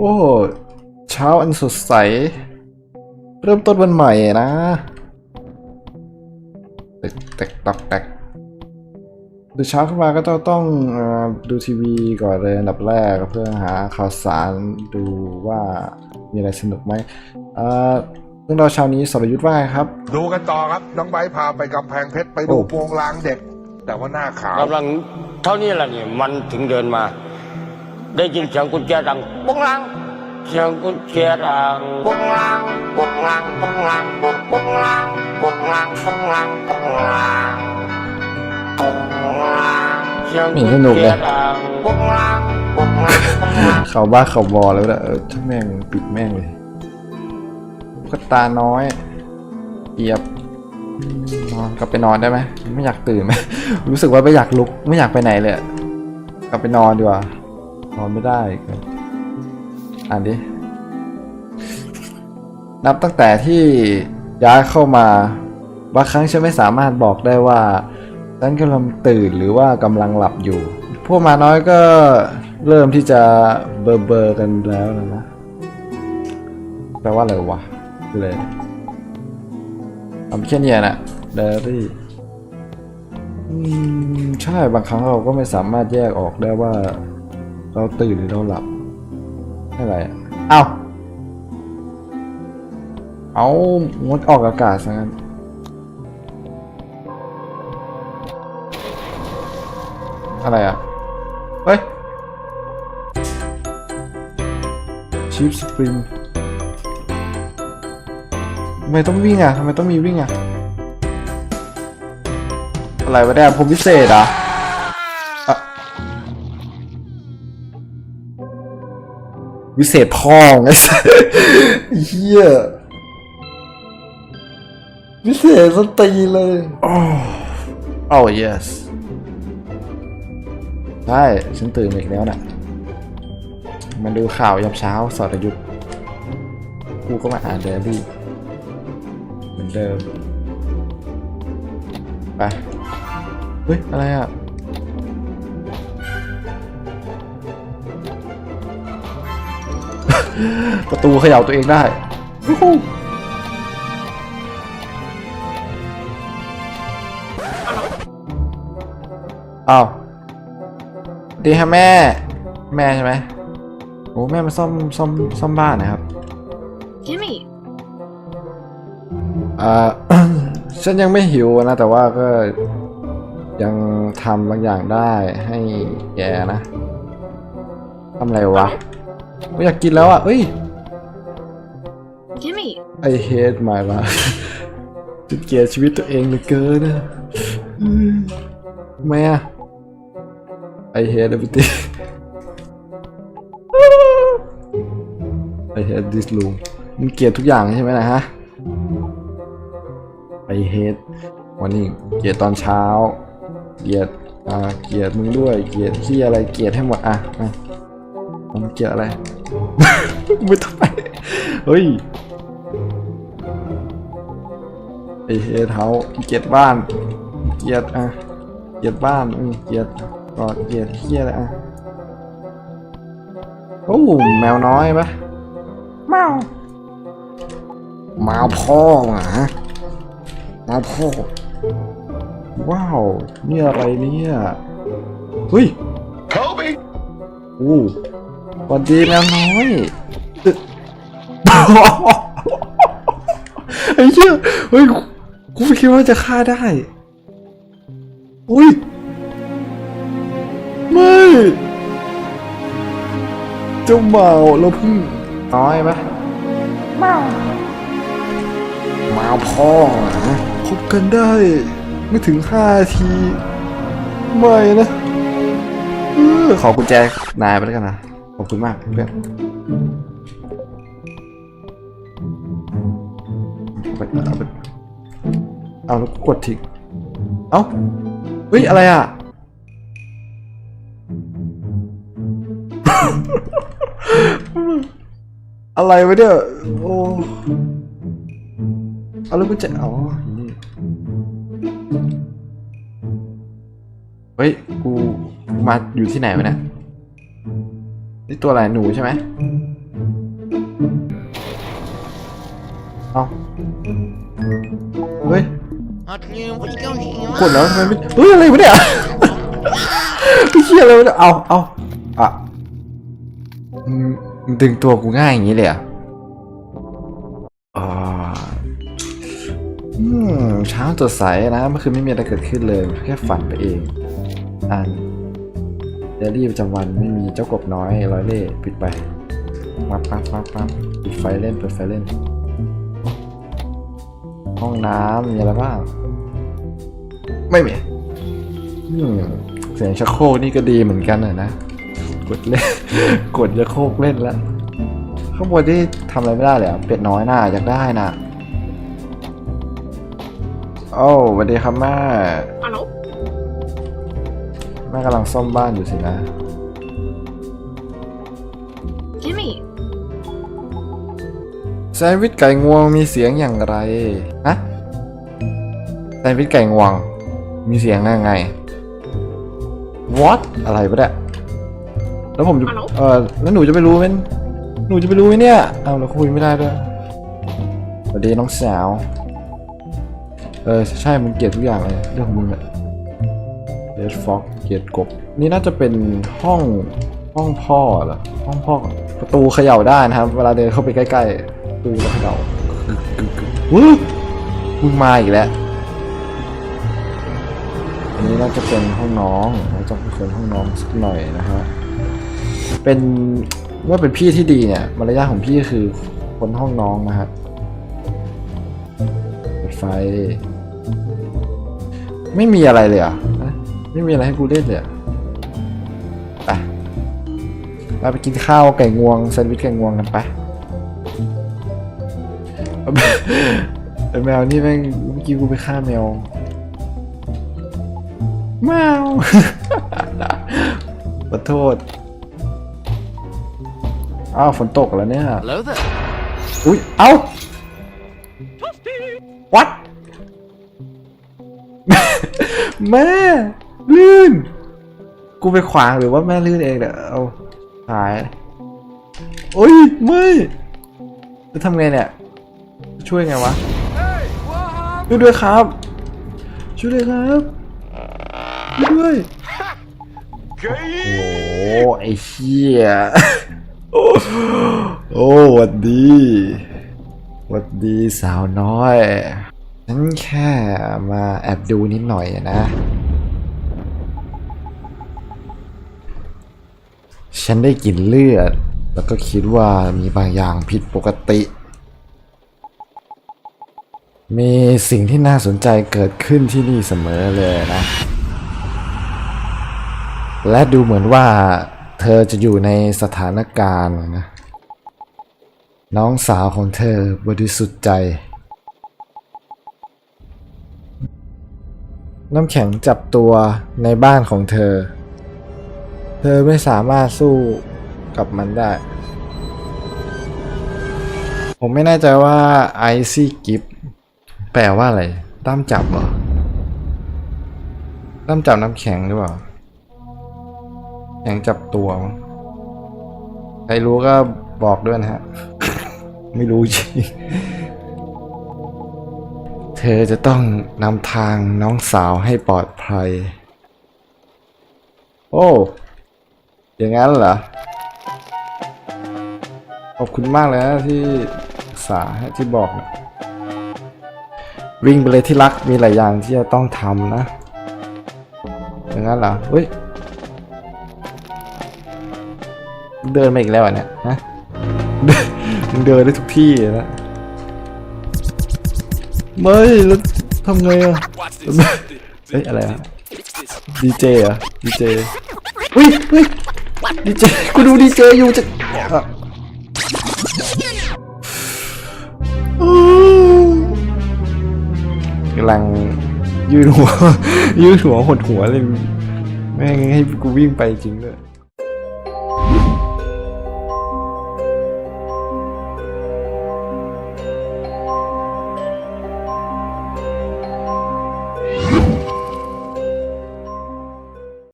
โอ้ เช้าอันสดใส เริ่มต้นวันใหม่นะแตกแตกตอกแตกดูเช้าขึ้นมาก็ต้องต้องเอ่อดูทีวีก่อนเลยอันดับแรกเพื่อหาข่าวสารดูว่ามีอะไรสนุกไหมเอ่อเรื่องราวเช้านี้สรยุทธ์ว่าไงครับ ดูกันต่อครับ น้องไบร์ทพาไปกำแพงเพชรไปดูโอ้โปงลางเด็ก แต่ว่าหน้าขาวกำลังเท่านี้แหละนี่มันถึงเดินมา ได้ยินเสียงกุญแจดังปุ้งลัง เสียงกุญแจดังปุ้งลังปุ้งลังปุ้งลังปุ้งปุ้งลังปุ้งลังปุ้งลังปุ้งลังปุ้งลังเสียงกุญสนุกแจเลยดังปุ้งลังปุ้งลังปุ้งลังเขาบ้าเขาบอแล้วนะเออถ้าแม่งปิดแม่งเลยตุ๊ก็ตาน้อยเอียบนอนกลับไปนอนได้ไหมไม่อยากตื่นไหมรู้สึกว่าไม่อยากลุกไม่อยากไปไหนเลยอะกลับไปนอนดีกว่า นอนไม่ได้อ่านดิ นับตั้งแต่ที่ย้ายเข้ามาบางครั้งฉันไม่สามารถบอกได้ว่าฉันกำลังตื่นหรือว่ากำลังหลับอยู่ พวกมาน้อยก็เริ่มที่จะเบอร์เบอร์กันแล้วนะนะแปลว่าอะไรวะคืออะไรเอาแค่เนี้ยนะเดรี่ใช่บางครั้งเราก็ไม่สามารถแยกออกได้ว่า เราตื่นหรือเราหลับอะไรอะเอาเอางดออกอากาศซะงั้นอะไรอะ เฮ้ยชีฟสปริงทำไมต้องวิ่งอะทำไมต้องมีวิ่งอะ อะไรวะเนี่ยผมพิเศษเหรอะอะ วิเศษพ่องไอ้สัสเฮียวิเศษสนตีนเลยโอ้โอ้ yes ใช่ฉันตื่นมาอีกแล้วน่ะมาดูข่าวยามเช้าสอดยุทธ์กูก็มาอ่านเดลี่เหมือนเดิม ไป เฮ้ย อะไรอะ ประตูเขย่าตัวเองได้วู้ฮู้อ้าวดีครับแม่ แม่ใช่ไหมโอ้แม่มาซ่อมซ่อมซ่อมบ้านนะครับ Jimmy, อ่าฉันยังไม่หิวนะแต่ว่าก็ยังทำบางอย่างได้ให้แกนะทำอะไรวะ ไม่อยากกินแล้วอะเอ้ย Jimmy, I hate my life จะเกลียดชีวิตตัวเองเหลือเกินนะอืมทำไมอะ I hate everything I hate this room มึงเกลียดทุกอย่างใช่ไหมนะฮะ I hate วันนี้เกลียดตอนเช้า เกลียด อ่า เกลียดมึงด้วย เกลียดที่อะไร เกลียดให้หมด อะอะ มึงเกลียดอะไรไม่ต้องไปเฮ้ยไอเฮดเฮาเกลียดบ้าน เกลียดอะ เกลียดบ้านอืมเกลียดก็เกลียดเฮียอะไรอะโอ้แมวน้อยปะแมวแมวพ่อหมาแมวพ่อว้าว นี่อะไรเนี่ย เฮ้ย Kobe โอ้ส วัสดีแมวน้อยเอ๊ะไอ้เหี้ยเฮ้ยกูกูไม่คิดว่าจะฆ่าได้อุ้ยไม่เจ้าเมาเราเพิ่งน้อยปะเมาเมาพ่อนะคบกันได้ ไม่ถึงห้าที ไม่นะเออขอกุญแจนายไปแล้วกันนะ ขอบคุณมากเพื่อนเอาไปเอาไปเอาแล้วกดทิ้งเอ้าเฮ้ย อะไรอะ อะไรวะเนี่ย โอ้เอาแล้วกุญแจอ๋อนี่เฮ้ยกูกูมาอยู่ที่ไหนวะเนี่ย นี่ตัวอะไรหนูใช่ไหมเอาเฮ้ยขวดแล้วทำไมไม่เฮ้ยอะไรวะเนี่ยไม่เชี่ออะไรวะเนี่ยเอาเอาอะดึงตัวกูง่ายอย่างนี้เลยอะเช้าสดใสนะเมื่อคืนไม่มีอะไรเกิดขึ้นเลย แค่ฝันไปเอง อัน ดลี่ประจำวันไม่มีเจ้ากบน้อยร้อยเล่ห์ปิดไปปั๊บปั๊บปั๊บปั๊บปิดไฟเล่นเปิดไฟเล่น ห้องน้ำมีอะไรบ้างไม่มีอืมเสียงชักโครกนี่ก็ดีเหมือนกันนะนะกดเล่นกดชักโครกเล่นแล้วข้างบนที่ทำอะไรไม่ได้เลยเหรอเป็ดน้อยน่าอยากได้น่ะโอ้สวัสดีครับแม่ฮัลโหลแม่กำลังซ่อมบ้านอยู่สินะ จิมมี่ แซนด์วิชไก่งวงมีเสียงอย่างไรฮะแซนด์วิชไก่งวง มีเสียงยังไง what อะไรปะเนี่ยแล้วผมจะเออแล้วหนูจะไปรู้ไหมหนูจะไปรู้ไหมเนี่ยเอาเราคุยไม่ได้ด้วยสวัสดีน้องสาว เออใช่มึงเกลียดทุกอย่างเลยเรื่องของมึงอะ เดดฟ็อกเกลียดกบ นี่น่าจะเป็นห้องห้องพ่อเหรอห้องพ่อประตูเขย่าได้นะครับ เวลาเดินเข้าไปใกล้ๆประตูแล้วเขย่ากึกกึกกึกวู้มึงมาอีกแล้วอันนี้น่าจะเป็นห้องน้องเราจะเป็นคนห้องน้องสักหน่อยนะฮะเป็นว่าเป็นพี่ที่ดีเนี่ยมารยาทของพี่คือคนห้องน้องนะฮะเปิดไฟ ไม่มีอะไรเลยเหรอะ ไม่มีอะไรให้กูเล่นเลยเหรอไปเราไปกินข้าวไก่งวงแซนด์วิชไก่งวงกันไปไอแมวนี่แม่งเมื่อกี้กูไปฆ่าแมวแมวขอโทษ อ้าวฝนตกแล้วเนี่ย Hello there. อุ้ย เอ้า what แม่ ลื่น กูไปขวางหรือว่าแม่ลื่นเองเนี่ยเอาหายโอ้ยไม่จะทำไงเนี่ย ช่วยไงวะช่วยด้วยครับ ช่วยด้วยครับช่วยด้วยโอ้โหไอ้เหี้ยโอ้โอ้หวัดดีหวัดดีสาวน้อยฉันแค่มาแอบดูนิดหน่อยนะ ฉันได้กลิ่นเลือด แล้วก็คิดว่ามีบางอย่างผิดปกติ มีสิ่งที่น่าสนใจเกิดขึ้นที่นี่เสมอเลยนะ และดูเหมือนว่าเธอจะอยู่ในสถานการณ์นะ น้องสาวของเธอบริสุทธิ์ใจ น้ำแข็งจับตัวในบ้านของเธอ ธอไม่สามารถสู้กับมันได้ ผมไม่แน่ใจว่าไอซี่กิฟแปลว่าอะไรด้ามจับเหรอด้ามจับน้ำแข็งหรือเปล่าแข็งจับตัว ใครรู้ก็บอกด้วยนะฮะ ไม่รู้จริงเธอจะต้องนำทางน้องสาวให้ปลอดภัย โอ้ อย่างนั้นเหรอ ขอบคุณมากเลยนะที่ศึกษาที่บอกนะวิ่งไปเลยที่รักมีหลายอย่างที่จะต้องทำนะ อย่างนั้นเหรอเฮ้ย เดินมาอีกแล้วเนี่ยฮะเดินเดินได้ทุกที่นะไม่แล้วทำไงอะเฮ้ยอะไรอะดีเจอะดีเจเฮ้ยเฮ้ย ดีเจกูดูดีเจอยู่จะกำลังยืดหัว ยืดหัวหดหัวเลย แม่งให้กูวิ่งไปจริงเลย